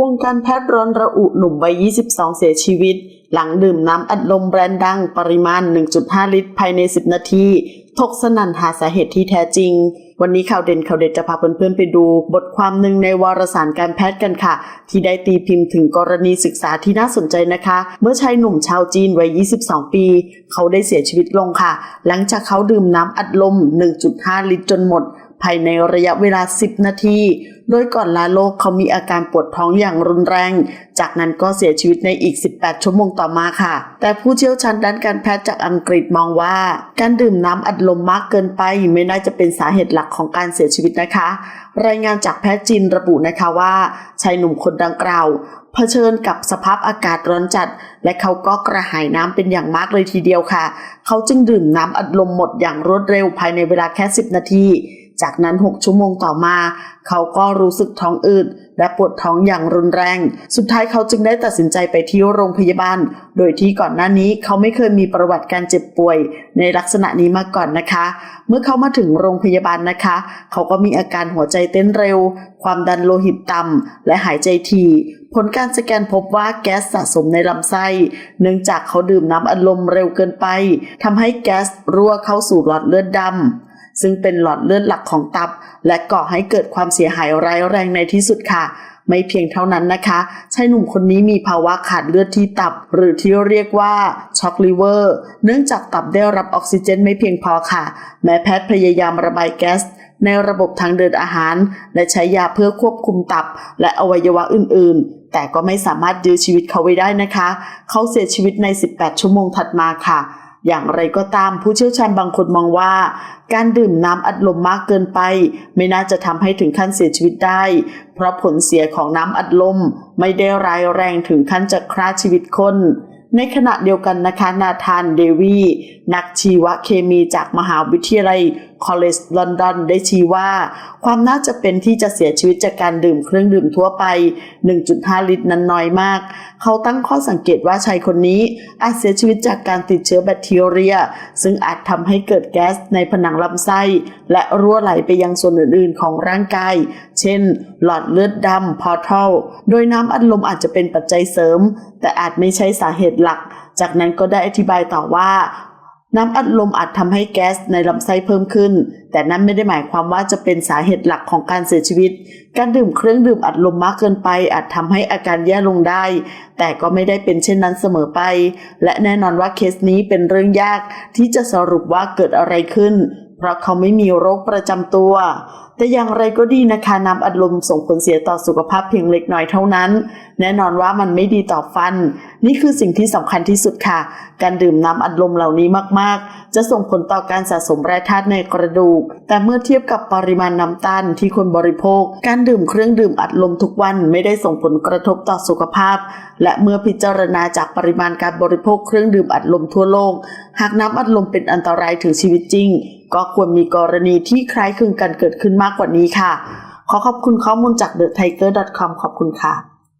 วงการแพทย์ร้อนระอุหนุ่มวัย 22 เสียชีวิต หลังดื่มน้ำอัดลมแบรนด์ดังปริมาณ 1.5 ลิตร ภายใน 10 นาที ทกสนั่นหาสาเหตุที่แท้จริง วันนี้ข่าวเด่นข่าวเด็ดจะพาเพื่อนๆไปดู บทความหนึ่งในวารสารการแพทย์กันค่ะ ที่ได้ตีพิมพ์ถึงกรณีศึกษาที่น่าสนใจนะคะ เมื่อชายหนุ่มชาวจีนวัย 22 ปี เขาได้เสียชีวิตลงค่ะ หลังจากเขาดื่มน้ำอัดลม 1.5 ลิตรจนหมด ภายในระยะเวลา 10 นาที โดยก่อนลาโลกเขามีอาการปวดท้องอย่างรุนแรง จากนั้นก็เสียชีวิตในอีก 18 ชั่วโมงต่อมาค่ะ แต่ผู้เชี่ยวชาญด้านการแพทย์จากอังกฤษมองว่า การดื่มน้ำอัดลมมากเกินไปไม่น่าจะเป็นสาเหตุหลักของการเสียชีวิตนะคะ รายงานจากแพทย์จีนระบุนะคะว่าชายหนุ่มคนดังกล่าวเผชิญกับสภาพอากาศร้อนจัด และเขาก็กระหายน้ำเป็นอย่างมากเลยทีเดียวค่ะ เขาจึงดื่มน้ำอัดลมหมดอย่างรวดเร็วภายในเวลาแค่ 10 นาที จากนั้น 6 ชั่วโมงต่อมา เขาก็รู้สึกท้องอืดและปวดท้องอย่างรุนแรง สุดท้ายเขาจึงได้ตัดสินใจไปที่โรงพยาบาล โดยที่ก่อนหน้านี้เขาไม่เคยมีประวัติการเจ็บป่วย ในลักษณะนี้มาก่อนนะคะ เมื่อเขามาถึงโรงพยาบาลนะคะ เขาก็มีอาการหัวใจเต้นเร็ว ความดันโลหิตต่ำและหายใจถี่ผลการสแกนพบว่าแก๊สสะสมในลำไส้ เนื่องจากเขาดื่มน้ำอัดลมเร็วเกินไปทำให้แก๊สรั่วเข้าสู่หลอดเลือดดำ ซึ่งเป็นหลอดเลือดหลักของตับ และก่อให้เกิดความเสียหายร้ายแรงในที่สุดค่ะ ไม่เพียงเท่านั้นนะคะชายหนุ่มคนนี้มีภาวะขาดเลือดที่ตับ หรือที่เรียกว่าช็อกลิเวอร์เนื่องจากตับได้รับออกซิเจนไม่เพียงพอค่ะ แม้แพทย์พยายามระบายแก๊สในระบบทางเดินอาหาร และใช้ยาเพื่อควบคุมตับ และอวัยวะอื่น ๆ แต่ก็ไม่สามารถยื้อชีวิตเขาไว้ได้นะคะ เขาเสียชีวิตใน 18 ชั่วโมงถัดมาค่ะ อย่างไรก็ตามผู้เชี่ยวชาญบางคนมองว่า การดื่มน้ำอัดลมมากเกินไป ไม่น่าจะทำให้ถึงขั้นเสียชีวิตได้ เพราะผลเสียของน้ำอัดลมไม่ได้ร้ายแรงถึงขั้นจะฆ่าชีวิตคนในขณะเดียวกันนะคะนาธานเดวี นักชีวเคมีจากมหาวิทยาลัย คอลเลจลอนดอนได้ชี้ว่า ความน่าจะเป็นที่จะเสียชีวิตจากการดื่มเครื่องดื่มทั่วไป 1.5 ลิตรนั้นน้อยมาก เขาตั้งข้อสังเกตว่าชายคนนี้อาจเสียชีวิตจากการติดเชื้อแบคทีเรีย ซึ่งอาจทำให้เกิดแก๊สในผนังลำไส้ และรั่วไหลไปยังส่วนอื่นๆของร่างกาย เช่น หลอดเลือดดำพอทัลโดยน้ำอัดลมอาจจะเป็นปัจจัยเสริม แต่อาจไม่ใช่สาเหตุหลัก จากนั้นก็ได้อธิบายต่อว่า น้ำอัดลมอาจทำให้แก๊สในลำไส้เพิ่มขึ้น แต่นั่นไม่ได้หมายความว่าจะเป็นสาเหตุหลักของการเสียชีวิต การดื่มเครื่องดื่มอัดลมมากเกินไป อาจทำให้อาการแย่ลงได้ แต่ก็ไม่ได้เป็นเช่นนั้นเสมอไป และแน่นอนว่าเคสนี้เป็นเรื่องยากที่จะสรุปว่าเกิดอะไรขึ้น เพราะเขาไม่มีโรคประจำตัว แต่อย่างไรก็ดีนะคะน้ำอัดลมส่งผลเสียต่อสุขภาพเพียงเล็กน้อยเท่านั้น แน่นอนว่ามันไม่ดีต่อฟัน นี่คือสิ่งที่สำคัญที่สุดค่ะ การดื่มน้ำอัดลมเหล่านี้มากๆ จะส่งผลต่อการสะสมแร่ธาตุในกระดูก แต่เมื่อเทียบกับปริมาณน้ำตาลที่คนบริโภค การดื่มเครื่องดื่มอัดลมทุกวันไม่ได้ส่งผลกระทบต่อสุขภาพ และเมื่อพิจารณาจากปริมาณการบริโภคเครื่องดื่มอัดลมทั่วโลก หากน้ำอัดลมเป็นอันตรายถึงชีวิตจริง ก็ควรมีกรณีที่คล้ายคลึงกันเกิดขึ้นมากกว่านี้ค่ะ ขอขอบคุณข้อมูลจาก thetiger.com ขอบคุณค่ะ